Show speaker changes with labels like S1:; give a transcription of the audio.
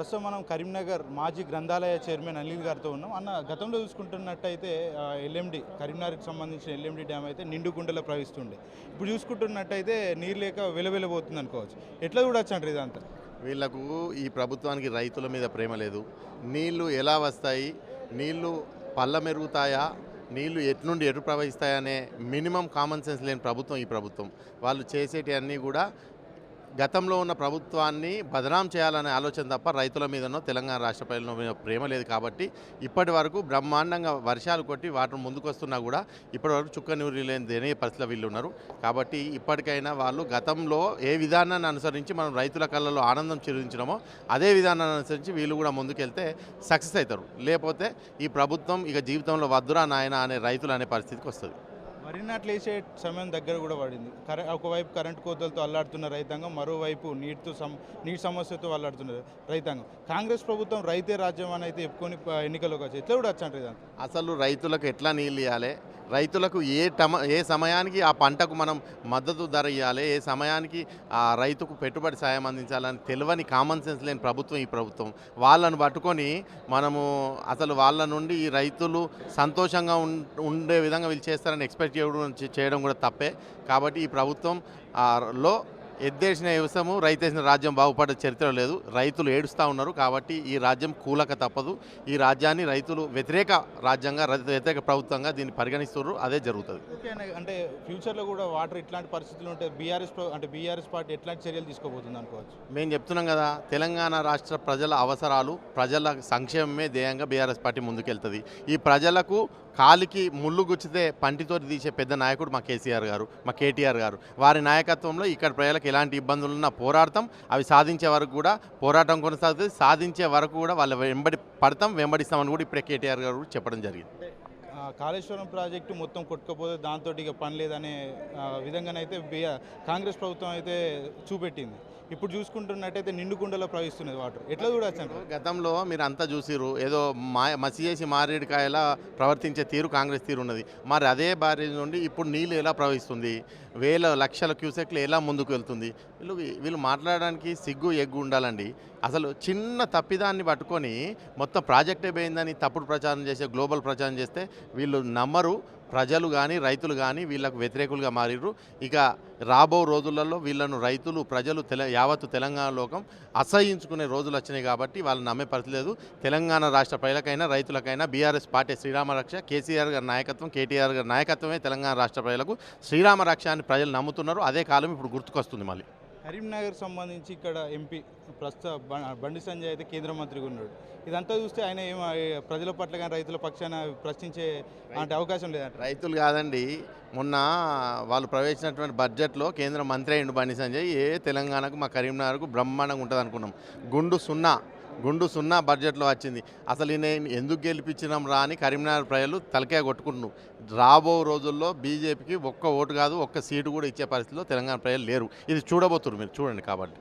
S1: ప్రస్తుతం మనం కరీంనగర్ మాజీ గ్రంథాలయ చైర్మన్ అనిల్ గారితో ఉన్నాం. అన్న గతంలో చూసుకుంటున్నట్టయితే ఎల్ఎండి కరీంనగర్కి సంబంధించిన ఎల్ఎండి డ్యామ్ అయితే నిండు గుండెలో ప్రవహిస్తుండే. ఇప్పుడు చూసుకుంటున్నట్టయితే నీరు లేక వెలవెలబోతుంది అనుకోవచ్చు. ఎట్లా చూడొచ్చు అంటారు ఇదంతా
S2: వీళ్ళకు ఈ ప్రభుత్వానికి రైతుల మీద ప్రేమ లేదు. నీళ్ళు ఎలా వస్తాయి? నీళ్ళు పళ్ళ మెరుగుతాయా? నీళ్ళు ఎట్నుండి ఎటు ప్రవహిస్తాయనే మినిమం కామన్ సెన్స్ లేని ప్రభుత్వం ఈ ప్రభుత్వం. వాళ్ళు చేసేటి అన్నీ కూడా గతంలో ఉన్న ప్రభుత్వాన్ని బదనాం చేయాలనే ఆలోచన తప్ప రైతుల మీదనో తెలంగాణ రాష్ట్ర ప్రజల మీద ప్రేమ లేదు కాబట్టి ఇప్పటి వరకు బ్రహ్మాండంగా వర్షాలు కొట్టి వాటర్ ముందుకు వస్తున్నా కూడా ఇప్పటి వరకు చుక్క నీరు లేని దేనే పరిస్థితిలో వీళ్ళు ఉన్నారు. కాబట్టి ఇప్పటికైనా వాళ్ళు గతంలో ఏ విధానాన్ని అనుసరించి మనం రైతుల కళ్ళలో ఆనందం చిరుదించడమో అదే విధానాన్ని అనుసరించి వీళ్ళు కూడా ముందుకెళ్తే సక్సెస్ అవుతారు. లేకపోతే ఈ ప్రభుత్వం ఇక జీవితంలో వద్దురా నాయన అనే రైతులు అనే పరిస్థితికి వస్తుంది.
S1: వరి నాట్లు వేసే సమయం దగ్గర కూడా పడింది. కరె ఒకవైపు కరెంటు కోతలతో అల్లాడుతున్న రైతాంగం మరోవైపు నీటితో సమ నీటి సమస్యతో అల్లాడుతున్న రైతాంగం. కాంగ్రెస్ ప్రభుత్వం రైతే రాజ్యం అని అయితే చెప్పుకొని ప- ఎన్నికల్లోకి వచ్చి ఎట్లా కూడా వచ్చాను
S2: అసలు రైతులకు ఎట్లా నీళ్ళు ఇవ్వాలి? రైతులకు ఏ టమ ఏ సమయానికి ఆ పంటకు మనం మద్దతు ధర ఇవ్వాలి ఏ సమయానికి ఆ రైతుకు పెట్టుబడి సాయం అందించాలని తెలియని కామన్ సెన్స్ లేని ప్రభుత్వం ఈ ప్రభుత్వం. వాళ్ళను పట్టుకొని మనము అసలు వాళ్ళ నుండి ఈ రైతులు సంతోషంగా ఉం- ఉండే విధంగా వీళ్ళు చేస్తారని ఎక్స్పెక్ట్ చేయడం చేయడం కూడా తప్పే. కాబట్టి ఈ ప్రభుత్వం లో ఎద్దేసిన వ్యవసాయము రైతేసిన రాజ్యం బాగుపడే చరిత్ర లేదు. రైతులు ఏడుస్తూ ఉన్నారు కాబట్టి ఈ రాజ్యం కూలక తప్పదు. ఈ రాజ్యాన్ని రైతులు వ్యతిరేక రాజ్యంగా వ్యతిరేక ప్రభుత్వంగా దీన్ని పరిగణిస్తున్నారు అదే జరుగుతుంది.
S1: అంటే ఫ్యూచర్లో కూడా వాటర్ ఇట్లాంటి పరిస్థితులు ఉంటే బీఆర్ఎస్ అంటే బీఆర్ఎస్ పార్టీ ఎట్లాంటి చర్యలు తీసుకోబోతుంది అనుకోవచ్చు?
S2: మేము చెప్తున్నాం కదా తెలంగాణ రాష్ట్ర ప్రజల అవసరాలు ప్రజల సంక్షేమమే ధ్యేయంగా బీఆర్ఎస్ పార్టీ ముందుకెళ్తుంది. ఈ ప్రజలకు కాలికి ముళ్ళు గుచ్చితే పంటితో తీసే పెద్ద నాయకుడు మా కేసీఆర్ గారు మా కేటీఆర్ గారు. వారి నాయకత్వంలో ఇక్కడ ప్రజలకు ఎలాంటి ఇబ్బందులు ఉన్నా పోరాడతాం. అవి సాధించే వరకు కూడా పోరాటం కొనసాగుతుంది సాధించే వరకు కూడా వాళ్ళ వెంబడి పడతాం. వెంబడిస్తామని కూడా ఇప్పుడే కేటీఆర్ గారు చెప్పడం జరిగింది.
S1: కాళేశ్వరం ప్రాజెక్టు మొత్తం కొట్టుకపోతే దాంతో ఇక పని లేదనే విధంగానైతే కాంగ్రెస్ ప్రభుత్వం అయితే చూపెట్టింది. ఇప్పుడు చూసుకుంటున్నట్టయితే నిండుకుండలో ప్రవహిస్తున్నది వాటర్. ఎట్లా చూడొచ్చు
S2: గతంలో మీరు అంతా చూసిరు ఏదో మా మసి మారేడుకాయలా ప్రవర్తించే తీరు కాంగ్రెస్ తీరు ఉన్నది. మరి అదే బారేజ్ నుండి ఇప్పుడు నీళ్ళు ఎలా ప్రవహిస్తుంది? వేల లక్షల క్యూసెక్లు ఎలా ముందుకు వెళ్తుంది? వీళ్ళు వీళ్ళు మాట్లాడడానికి సిగ్గు ఎగ్గు ఉండాలండి. అసలు చిన్న తప్పిదాన్ని పట్టుకొని మొత్తం ప్రాజెక్టే పోయిందని తప్పుడు ప్రచారం చేసే గ్లోబల్ ప్రచారం చేస్తే వీళ్ళు నమ్మరు. ప్రజలు కానీ రైతులు కానీ వీళ్ళకు వ్యతిరేకులుగా మారిర్రు. ఇక రాబో రోజులలో వీళ్ళను రైతులు ప్రజలు తెల యావత్తు తెలంగాణ లోకం అసహించుకునే రోజులు వచ్చినాయి కాబట్టి వాళ్ళు నమ్మే పరిస్థితి లేదు. తెలంగాణ రాష్ట్ర ప్రజలకైనా రైతులకైనా బీఆర్ఎస్ పార్టీ శ్రీరామరక్ష కేసీఆర్ గారి నాయకత్వం కేటీఆర్ గారి నాయకత్వమే తెలంగాణ రాష్ట్ర ప్రజలకు శ్రీరామరక్ష అని ప్రజలు నమ్ముతున్నారు. అదే కాలం ఇప్పుడు గుర్తుకొస్తుంది మళ్ళీ.
S1: కరీంనగర్ సంబంధించి ఇక్కడ ఎంపీ ప్రస్తుత బ- బండి సంజయ్ అయితే కేంద్ర మంత్రిగా ఉన్నాడు. ఇదంతా చూస్తే ఆయన ఏం ప్రజల పట్ల కానీ రైతుల పక్షాన ప్రశ్నించే అంటే అవకాశం లేదంట.
S2: రైతులు కాదండి. మొన్న వాళ్ళు ప్రవేశించినటువంటి బడ్జెట్లో కేంద్ర మంత్రి అయ్యిండు బండి సంజయ్. ఏ తెలంగాణకు మా కరీంనగర్కు బ్రహ్మాండంగా ఉంటుంది అనుకున్నాం గుండు సున్నా గుండు సున్నా బడ్జెట్లో వచ్చింది. అసలు నేను ఎందుకు గెలిపించినాం రా అని కరీంనగర్ ప్రజలు తలకే కొట్టుకుంటున్నారు. రాబో రోజుల్లో బీజేపీకి ఒక్క ఓటు కాదు ఒక్క సీటు కూడా ఇచ్చే పరిస్థితిలో తెలంగాణ ప్రజలు లేరు. ఇది చూడబోతున్నారు మీరు చూడండి కాబట్టి.